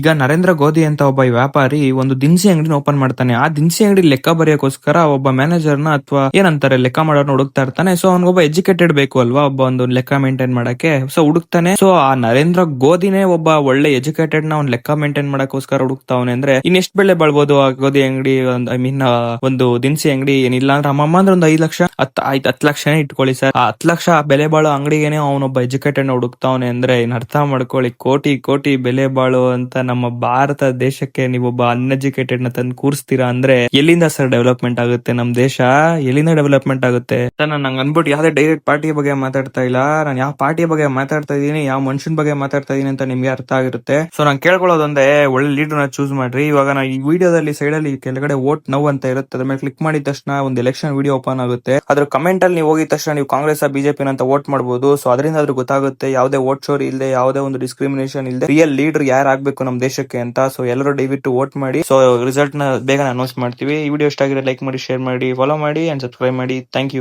ಈಗ ನರೇಂದ್ರ ಗೋಧಿ ಅಂತ ಒಬ್ಬ ವ್ಯಾಪಾರಿ ಒಂದು ದಿನಸಿ ಅಂಗಡಿನ ಓಪನ್ ಮಾಡ್ತಾನೆ. ಆ ದಿನಸಿ ಅಂಗಡಿ ಲೆಕ್ಕ ಬರೆಯೋಕೋಸ್ಕರ ಒಬ್ಬ ಮ್ಯಾನೇಜರ್ನ ಅಥವಾ ಏನಂತಾರೆ, ಲೆಕ್ಕ ಮಾಡೋರ್ನ ಹುಡುಕ್ತಾ ಇರ್ತಾನೆ. ಸೊ ಅವ್ನಿಗೊಬ್ಬ ಎಜುಕೇಟೆಡ್ ಬೇಕು ಅಲ್ವಾ ಒಬ್ಬ ಒಂದು ಲೆಕ್ಕ ಮೇಂಟೈನ್ ಮಾಡಕ್ಕೆ? ಸೊ ಹುಡುಕ್ತಾನೆ. ಸೊ ಆ ನರೇಂದ್ರ ಗೋಧಿನೇ ಒಬ್ಬ ಒಳ್ಳೆ ಎಜುಕೇಟೆಡ್ನ ಅವ್ನ್ ಲೆಕ್ಕ ಮೇಂಟೈನ್ ಮಾಡಕ್ಕೋಸ್ಕರ ಹುಡುಕ್ತಾವನೆ ಅಂದ್ರೆ ಇನ್ನೆಷ್ಟ್ ಬೆಳೆ ಬಾಳ್ಬೋದು ಆ ಗೋಧಿ ಅಂಗಡಿ? ಐ ಮೀನ್ ಒಂದು ದಿನಸಿ ಅಂಗಡಿ ಏನಿಲ್ಲ ಅಂದ್ರೆ ಅಮ್ಮಮ್ಮ ಅಂದ್ರೆ ಒಂದು ಐದು ಲಕ್ಷ, ಹತ್ ಆಯ್ತು ಹತ್ ಲಕ್ಷನೇ ಇಟ್ಕೊಳ್ಳಿ ಸರ್. ಆ ಹತ್ತು ಲಕ್ಷ ಬೆಲೆ ಬಾಳೋ ಅಂಗಡಿಗೆನೆ ಅವನೊಬ್ಬ ಎಜುಕೇಟೆಡ್ ಹುಡುಕ್ತಾವನೆ ಅಂದ್ರೆ ಇನ್ ಅರ್ಥ ಮಾಡ್ಕೊಳ್ಳಿ? ಕೋಟಿ ಕೋಟಿ ಬೆಲೆ ಬಾಳು ಅಂತ ನಮ್ಮ ಭಾರತ ದೇಶಕ್ಕೆ ನೀವೊಬ್ಬ ಅನ್ಎಜುಕೇಟೆಡ್ನ ತಂದು ಕೂರಿಸ್ತೀರಾ ಅಂದ್ರೆ ಎಲ್ಲಿಂದ ಸರ್ ಡೆವಲಪ್ಮೆಂಟ್ ಆಗುತ್ತೆ ನಮ್ ದೇಶ? ಎಲ್ಲಿಂದ ಡೆವಲಪ್ಮೆಂಟ್ ಆಗುತ್ತೆ? ನಾನು ನಂಗೆ ಅನ್ಬಿಟ್ಟು ಯಾವ್ದೇ ಡೈರೆಕ್ಟ್ ಪಾರ್ಟಿ ಬಗ್ಗೆ ಮಾತಾಡ್ತಾ ಇಲ್ಲ. ನಾನು ಯಾವ ಪಾರ್ಟಿ ಬಗ್ಗೆ ಮಾತಾಡ್ತಾ ಇದೀನಿ ಯಾವ ಮನುಷ್ಯನ ಬಗ್ಗೆ ಮಾತಾಡ್ತಾ ಇದೀನಿ ಅಂತ ನಿಮ್ಗೆ ಅರ್ಥ ಆಗಿರುತ್ತೆ. ಸೊ ನಾನು ಕೇಳ್ಕೊಳ್ಳೋದೊಂದೇ, ಒಳ್ಳೆ ಲೀಡರ್ನ ಚೂಸ್ ಮಾಡ್ರಿ. ಇವಾಗ ನಾ ಈ ವಿಡಿಯೋದಲ್ಲಿ ಸೈಡ್ ಅಲ್ಲಿ ಕೆಳಗಡೆ ವೋಟ್ ನೌ ಅಂತ ಇರುತ್ತೆ. ಅದ್ರ ಮೇಲೆ ಕ್ಲಿಕ್ ಮಾಡಿದ ತಕ್ಷಣ ಒಂದು ಎಲೆಕ್ಷನ್ ವಿಡಿಯೋ ಓಪನ್ ಆಗುತ್ತೆ. ಅದ್ರ ಕಮೆಂಟ್ ಅಲ್ಲಿ ನೀವು ಹೋಗಿದ ತಕ್ಷಣ ನೀವು ಕಾಂಗ್ರೆಸ್ ಬಿಜೆಪಿ ಅಂತ ವೋಟ್ ಮಾಡಬಹುದು ಸೊ ಅದರಿಂದ ಅದ್ರ ಗೊತ್ತಾಗುತ್ತೆ, ಯಾವುದೇ ವೋಟ್ ಶೋರ್ ಇಲ್ಲದೆ ಯಾವುದೇ ಒಂದು ಡಿಸ್ಕ್ರಿಮಿನೇಷನ್ ಇಲ್ಲದೆ ರಿಯಲ್ ಲೀಡರ್ ಯಾರು ಆಗ್ಬೇಕು ದೇಶಕ್ಕೆ ಅಂತ. ಸೊ ಎಲ್ಲರೂ ದಯವಿಟ್ಟು ವೋಟ್ ಮಾಡಿ. ಸೊ ರಿಸಲ್ಟ್ನ ಬೇಗ ಅನೌನ್ಸ್ ಮಾಡ್ತೀವಿ. ಈ ವಿಡಿಯೋ ಇಷ್ಟ ಆಗಿರೋ ಲೈಕ್ ಮಾಡಿ ಶೇರ್ ಮಾಡಿ ಫಾಲೋ ಮಾಡಿ ಅಂಡ್ ಸಬ್ಸ್ಕ್ರೈಬ್ ಮಾಡಿ. Thank you